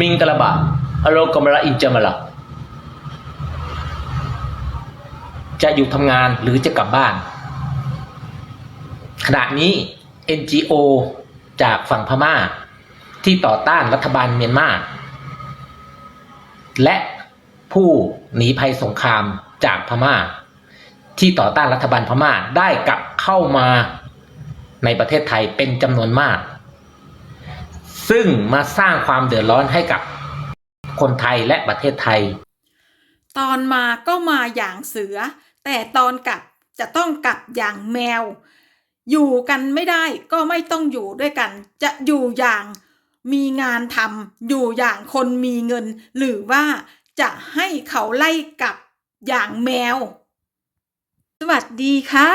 มิงกะลาบะอโลกมระอินจามะละจะอยู่ทำงานหรือจะกลับบ้าน ขณะนี้ NGO จากฝั่งพม่า ที่ต่อต้านรัฐบาลเมียนมาและผู้หนีภัยสงครามจากพม่า ที่ต่อต้านรัฐบาลพม่าได้กลับเข้ามาในประเทศไทยเป็นจำนวนมาก ซึ่งมาสร้างความเดือดร้อนให้กับคนไทยและประเทศไทย ตอนมาก็มาอย่างเสือ แต่ตอนกลับจะต้องกลับอย่างแมว อยู่กันไม่ได้ก็ไม่ต้องอยู่ด้วยกัน จะอยู่อย่างมีงานทำอยู่อย่างคนมีเงิน หรือว่าจะให้เขาไล่กลับอย่างแมว วัสดีค่ะ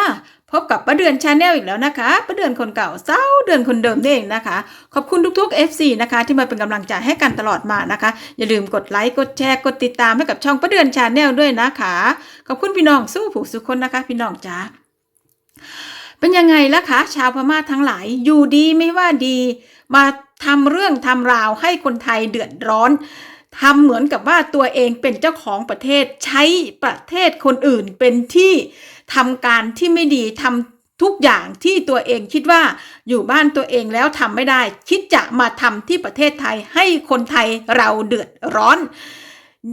พบกับป้าเดือนชาแนลอีกแล้วนะคะป้าเดือนคนเก่าเศร้าเดือนคนเดิมนี่เองนะคะ ขอบคุณทุกๆ FC นะคะ ที่มาเป็นกำลังใจให้กันตลอดมานะคะ อย่าลืมกดไลค์กดแชร์กดติดตามให้กับช่องป้าเดือนชาแนลด้วยนะคะขอบคุณพี่น้องสู้ผู้สุขคนนะคะ พี่น้องจ้าเป็นยังไงล่ะคะ ชาวพม่าทั้งหลายอยู่ดีไม่ว่าดี มาทำเรื่องทำราวให้คนไทยเดือดร้อนทำเหมือนกับว่าตัวเองเป็นเจ้าของประเทศใช้ประเทศคนอื่นเป็นที่ ทำการที่ไม่ดีทำทุกอย่างที่ตัวเองคิดว่าอยู่บ้านตัวเองแล้วทำไม่ได้ คิดจะมาทำที่ประเทศไทยให้คนไทยเราเดือดร้อน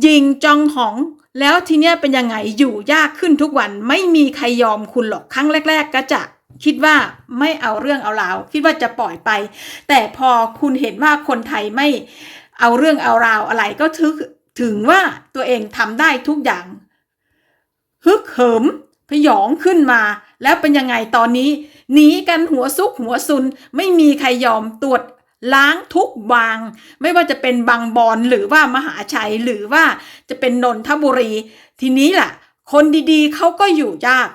ยิงจองหองแล้วทีเนี้ยเป็นยังไงอยู่ยากขึ้นทุกวันไม่มีใครยอมคุณหรอกครั้งแรก ๆ ก็จะคิดว่าไม่เอาเรื่องเอาราวคิดว่าจะปล่อยไป แต่พอคุณเห็นว่าคนไทยไม่เอาเรื่องเอาราวอะไรก็ถึงถึงว่าตัวเองทำได้ทุกอย่างฮึกเหิม พยองขึ้นมา แล้วเป็นยังไงตอนนี้หนีกันหัวซุกหัวซุน ไม่มีใครยอมตรวจล้างทุกบาง ไม่ว่าจะเป็นบางบอนหรือว่ามหาชัยหรือว่าจะเป็นนนทบุรี ทีนี้ล่ะ คนดีๆเขาก็อยู่ยาก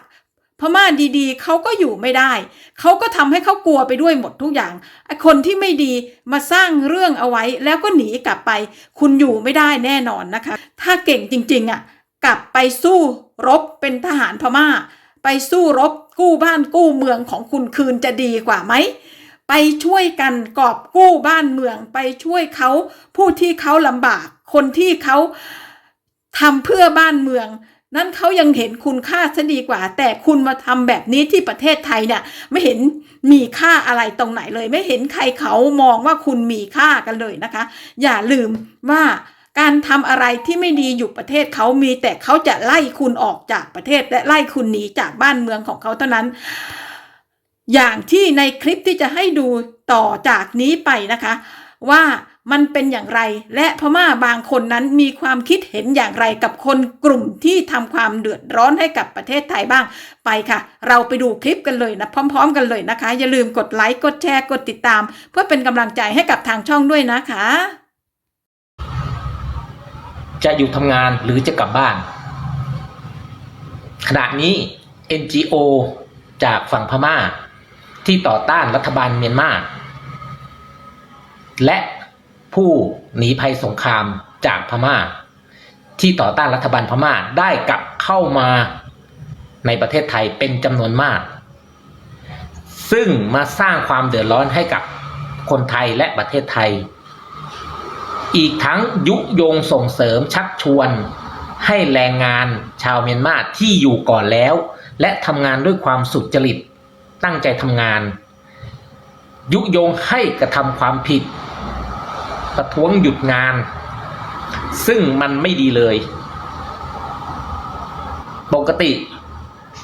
พม่าดีๆเขาก็อยู่ไม่ได้ เขาก็ทำให้เขากลัวไปด้วยหมดทุกอย่างไอคนที่ไม่ดีมาสร้างเรื่องเอาไว้แล้วก็หนีกลับไป คุณอยู่ไม่ได้แน่นอนนะคะ ถ้าเก่งจริงๆอะ กลับไปสู้ รบเป็นทหารพม่า ไปสู้รบกู้บ้านกู้เมืองของคุณคืนจะดีกว่าไหม ไปช่วยกันกอบกู้บ้านเมืองไปช่วยเขาผู้ที่เขาลำบาก คนที่เขาทำเพื่อบ้านเมือง นั่นเขายังเห็นคุณค่าซะดีกว่า แต่คุณมาทำแบบนี้ที่ประเทศไทยเนี่ยไม่เห็นมีค่าอะไรตรงไหนเลย ไม่เห็นใครเขามองว่าคุณมีค่ากันเลยนะคะ อย่าลืมว่า การทำอะไรที่ไม่ดีอยู่ประเทศเขามีแต่เขาจะไล่คุณออกจากประเทศและไล่คุณหนีจากบ้านเมืองของเขาเท่านั้น อย่างที่ในคลิปที่จะให้ดูต่อจากนี้ไปนะคะ ว่ามันเป็นอย่างไร และพม่าบางคนนั้นมีความคิดเห็นอย่างไรกับคนกลุ่มที่ทำความเดือดร้อนให้กับประเทศไทยบ้างไปค่ะ เราไปดูคลิปกันเลยนะ พร้อม ๆ กันเลยนะคะ อย่าลืมกดไลค์กดแชร์กดติดตาม เพื่อเป็นกำลังใจให้กับทางช่องด้วยนะคะ จะอยู่ทำงานหรือจะกลับบ้าน ขณะนี้ NGO จากฝั่งพม่า ที่ต่อต้านรัฐบาลเมียนมาและผู้หนีภัยสงครามจากพม่า ที่ต่อต้านรัฐบาลพม่าได้กลับเข้ามาในประเทศไทยเป็นจำนวนมาก ซึ่งมาสร้างความเดือดร้อนให้กับคนไทยและประเทศไทย อีกทั้งยุยงส่งเสริมชักชวน ให้แรงงานชาวเมียนมาที่อยู่ก่อนแล้ว และทำงานด้วยความสุจริตตั้งใจทำงาน ยุยงให้กระทำความผิด ประท้วงหยุดงาน ซึ่งมันไม่ดีเลย ปกติ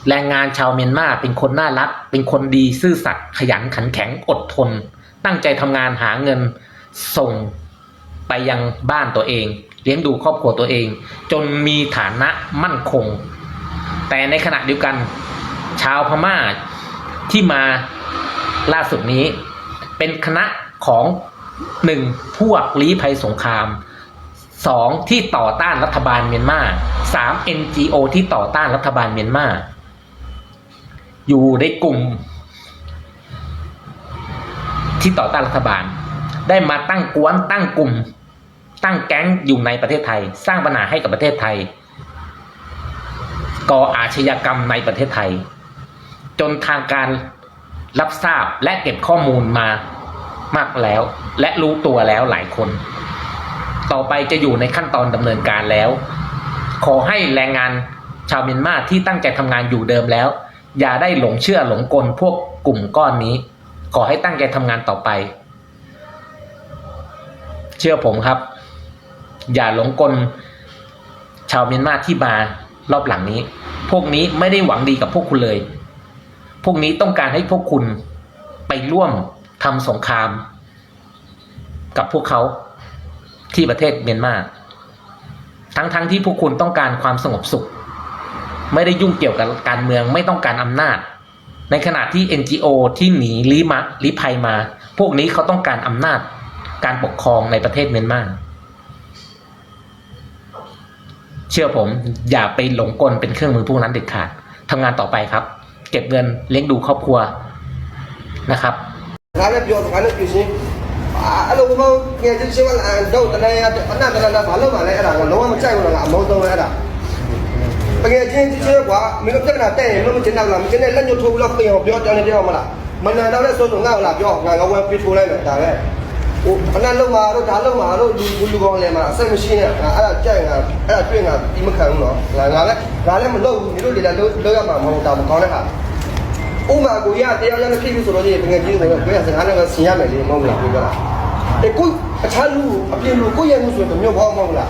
แรงงานชาวเมียนมาเป็นคนน่ารัก เป็นคนดีซื่อสัตย์ขยันขันแข็งอดทน ตั้งใจทำงานหาเงินส่ง ไปยังบ้านตัวเอง เลี้ยงดูครอบครัวตัวเอง จนมีฐานะมั่นคง แต่ในขณะเดียวกัน ชาวพม่าที่มาล่าสุดนี้ เป็นคณะของหนึ่งพวกลี้ภัยสงครามสองที่ต่อต้านรัฐบาลเมียนมาสาม NGO ที่ต่อต้านรัฐบาลเมียนมาอยู่ในกลุ่ม ที่ต่อต้านรัฐบาล ได้มาตั้งกวนตั้งกลุ่ม ตั้งแก๊งอยู่ในประเทศไทย สร้างปัญหาให้กับประเทศไทย ก่ออาชญากรรมในประเทศไทย จนทางการรับทราบและเก็บข้อมูลมามากแล้ว และรู้ตัวแล้วหลายคน ต่อไปจะอยู่ในขั้นตอนดำเนินการแล้ว ขอให้แรงงานชาวเมียนมาที่ตั้งใจทำงานอยู่เดิมแล้ว อย่าได้หลงเชื่อหลงกลพวกกลุ่มก้อนนี้ ขอให้ตั้งใจทำงานต่อไป เชื่อผมครับ อย่าหลงกลชาวเมียนมาที่มารอบหลังนี้ พวกนี้ไม่ได้หวังดีกับพวกคุณเลย พวกนี้ต้องการให้พวกคุณไปร่วมทำสงคราม กับพวกเขาที่ประเทศเมียนมาทั้งๆทที่พวกคุณต้องการความสงบสุข ไม่ได้ยุ่งเกี่ยวกับการเมืองไม่ต้องการอำนาจ ในขณะที่ NGO ที่หนีลี้มาลี้ภัยมา พวกนี้เขาต้องการอำนาจการปกครองในประเทศเมียนมา เชื่อผม อย่าไปหลงกลเป็นเครื่องมือพวกนั้นเด็ดขาดทำงานต่อไปครับ เก็บเงินเลี้ยงดูครอบครัวนะครับ غالب يوم غالب يجيب أنا وما يجيب شيء ولا عن دو أنا أنا أنا أنا فعلوا ما لا أنا ولا ما متعي ولا عم هو دو أنا بقي يجيب شيء قا من قبل أنا تاني لو متجنا ولا متجنا لن يطول ولا في يوم بيوت أنا ديوم ولا من أنا ولا سوون ولا بيوت أنا قوي في طول أنا تعرف င်းတို့ပြဿနာတဲ့ရင်လုံးမကျင်တော့လားမကျင်တဲ့လက်ညှိုးထိုးပြီးတော့ပြင်အောင်ပြောတယ်ပြောမလားမနန်တော့လည်းစိုးစိုးငါ့ကိုလာပြောငါကဝယ်ပြထိုးလိုက်မယ်ဒါပဲဟိုအနာလုံးမာတော့ဒါလုံးမာတော့လူလူကောင်းလဲမှာအဆက်မရှိနဲ့ငါအဲ့ဒါကြိုက်ငါအဲ့ဒါတွေ့ငါဒီမခံဘူးနော်ငါငါလည်းငါလည်းမလုပ်ဘူးဒီလိုလေလည်းလုပ်ရမှာမဟုတ်တာမကောင်းတဲ့ဟာဥမာကိုရတရားရနဲ့ဖြစ်ပြီဆိုတော့ဒီငယ်ကြီးတွေကကိုရစကားနဲ့ဆင်ရမယ်လေမဟုတ်လားပြောတာအဲကိုအခြားလူအပြင်လူကိုရမှုဆိုတော့မျိုးဘောမဟုတ်လား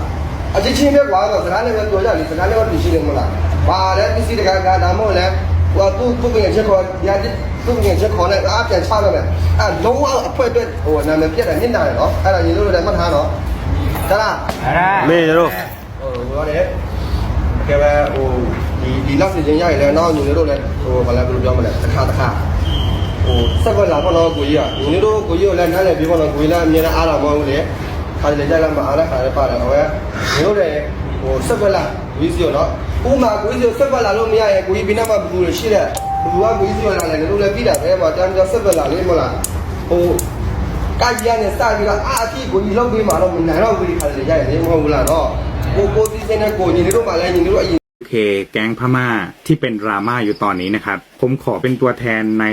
အချင်းချင်းပဲကွာတော့စကားနဲ့ပဲပြောကြလေစကားနဲ့ပဲပြရှိတယ်မဟုတ်လားဘာလဲပစ္စည်းတကားကဒါမှမဟုတ်လဲ ဟိုသူ့သူ့ငယ်ချက်ခေါ်ရတဲ့သူ့ငယ်ချက်ခေါ်နဲ့အားပြန်ချတော့မယ်အဲလုံးဝအဖွဲအတွက်ဟိုနာမည်ပြတ်တယ်နင့်နာတယ်နော်အဲ့ဒါညီတို့လည်းမှတ်ထားနော်ဒါလားမေတို့ဟိုပြောတယ်ကဲပဲဟိုဒီဒီလောက်စီချင်းရရင်လည်းနောက်ညီတို့လည်းဟိုဘာလဲဘယ်လိုပြောမလဲတစ်ခါတစ်ခါဟိုဆက်ွက်လာပေါ့နော်ကိုကြီးကညီတို့ကိုကြီးကိုလည်းနားလည်ပြီးပေါ့နော်ကိုကြီးလည်းအမြဲတမ်းအားလာမဟုတ်ဘူးလေခါတယ်ကြလာမအားလည်းခါလည်းပါတယ်ဟိုကညီတို့လည်းဟိုဆက်ွက်လာ ကိုကြီးစီရောနော်ဥမာကိုကြီးစီဆက်ွက်လာလို့မရရင်ကိုကြီးဘယ်နှမှာဘူးလို့ရှိတယ်ဘူးကကိုကြီးစီလာတယ်ညီတို့လည်းပြီးတာပဲမှာတန်းကြဆက်ွက်လာလေးမလားဟိုကာကြီးကနေစပြီးတော့အာအတိကိုကြီးလောက်ပြီးမှတော့မနိုင်တော့ဘူးဒီခါတယ်ရရင်မဟုတ်ဘူးလားနော်ကိုကိုစီစင်းနဲ့ကိုညီတို့မှလည်းညီတို့အရင် โอเค แก๊งพม่าที่เป็นดราม่าอยู่ตอนนี้นะครับ ผมขอเป็นตัวแทนใน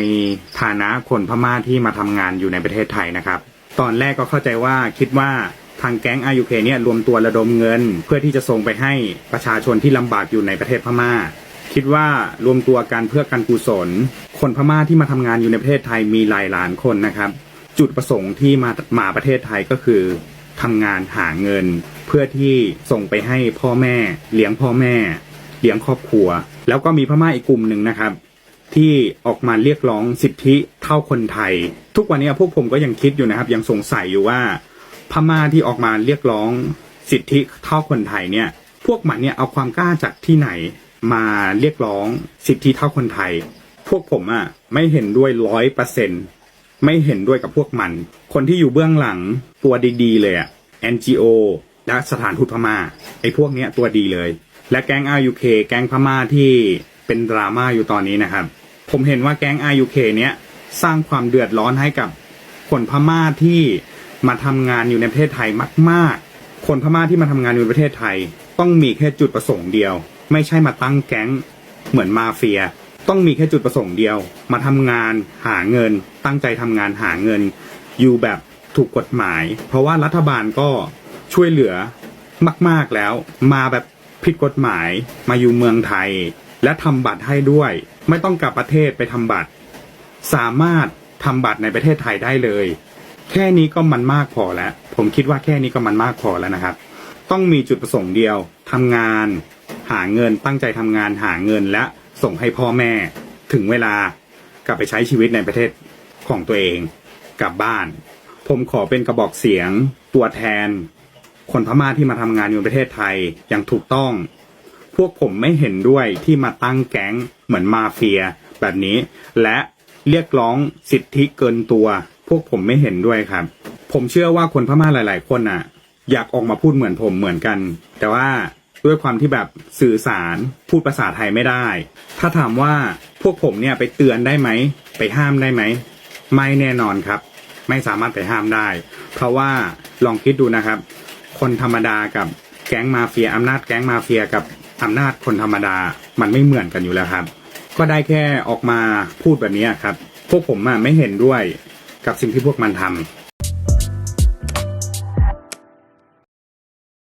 ฐานะคนพม่าที่มาทำงานอยู่ในประเทศไทยนะครับ ตอนแรกก็เข้าใจว่าคิดว่า ทางแก๊งอายุเคเนี่ยรวมตัวระดมเงิน เพื่อที่จะส่งไปให้ประชาชนที่ลำบากอยู่ในประเทศพม่า คิดว่ารวมตัวกันเพื่อการกุศล คนพม่าที่มาทำงานอยู่ในประเทศไทยมีหลายล้านคนนะครับ จุดประสงค์ที่มามาประเทศไทยก็คือทำงานหาเงิน เพื่อที่ส่งไปให้พ่อแม่ เลี้ยงพ่อแม่ เลี้ยงครอบครัว แล้วก็มีพม่าอีกกลุ่มหนึ่งนะครับที่ออกมาเรียกร้องสิทธิเท่าคนไทย ทุกวันนี้พวกผมก็ยังคิดอยู่นะครับ ยังสงสัยอยู่ว่า พม่าที่ออกมาเรียกร้องสิทธิเท่าคนไทยเนี่ย พวกมันเนี่ยเอาความกล้าจากที่ไหนมาเรียกร้องสิทธิเท่าคนไทย พวกผมอะไม่เห็นด้วยร้อยเปอร์เซ็นไม่เห็นด้วยกับพวกมัน คนที่อยู่เบื้องหลังตัวดีๆ เลยอะ NGO และสถานทูตพม่าไอ้พวกเนี้ยตัวดีเลย และแก๊ง RUK แก๊งพม่าที่เป็นดราม่าอยู่ตอนนี้นะครับ ผมเห็นว่าแก๊ง RUK เนี้ยสร้างความเดือดร้อนให้กับคนพม่าที่ มาทำงานอยู่ในประเทศไทยมากๆ คนพม่าที่มาทำงานอยู่ในประเทศไทย ต้องมีแค่จุดประสงค์เดียว ไม่ใช่มาตั้งแก๊งเหมือนมาเฟีย ต้องมีแค่จุดประสงค์เดียว มาทำงานหาเงิน ตั้งใจทำงานหาเงิน อยู่แบบถูกกฎหมาย เพราะว่ารัฐบาลก็ช่วยเหลือมาก ๆแล้ว มาแบบผิดกฎหมายมาอยู่เมืองไทย และทำบัตรให้ด้วย ไม่ต้องกลับประเทศไปทำบัตร สามารถทำบัตรในประเทศไทยได้เลย แค่นี้ก็มันมากพอแล้ว ผมคิดว่าแค่นี้ก็มันมากพอแล้วนะครับ ต้องมีจุดประสงค์เดียวทำงาน หาเงินตั้งใจทำงานหาเงินและส่งให้พ่อแม่ ถึงเวลากลับไปใช้ชีวิตในประเทศของตัวเอง กลับบ้าน ผมขอเป็นกระบอกเสียง ตัวแทน คนพม่าที่มาทำงานอยู่ในประเทศไทยอย่างถูกต้อง พวกผมไม่เห็นด้วยที่มาตั้งแก๊งเหมือนมาเฟีย แบบนี้ และเรียกร้องสิทธิเกินตัว พวกผมไม่เห็นด้วยครับ ผมเชื่อว่าคนพม่าหลาย ๆ คนอะ อยากออกมาพูดเหมือนผมเหมือนกัน แต่ว่าด้วยความที่แบบสื่อสารพูดภาษาไทยไม่ได้ ถ้าถามว่าพวกผมเนี่ยไปเตือนได้ไหม ไปห้ามได้ไหม ไม่แน่นอนครับ ไม่สามารถไปห้ามได้ เพราะว่าลองคิดดูนะครับ คนธรรมดากับแก๊งมาเฟียอำนาจแก๊งมาเฟียกับอำนาจคนธรรมดามันไม่เหมือนกันอยู่แล้วครับ ก็ได้แค่ออกมาพูดแบบนี้ครับ พวกผมอะไม่เห็นด้วย กับสิ่งที่พวกมันทำ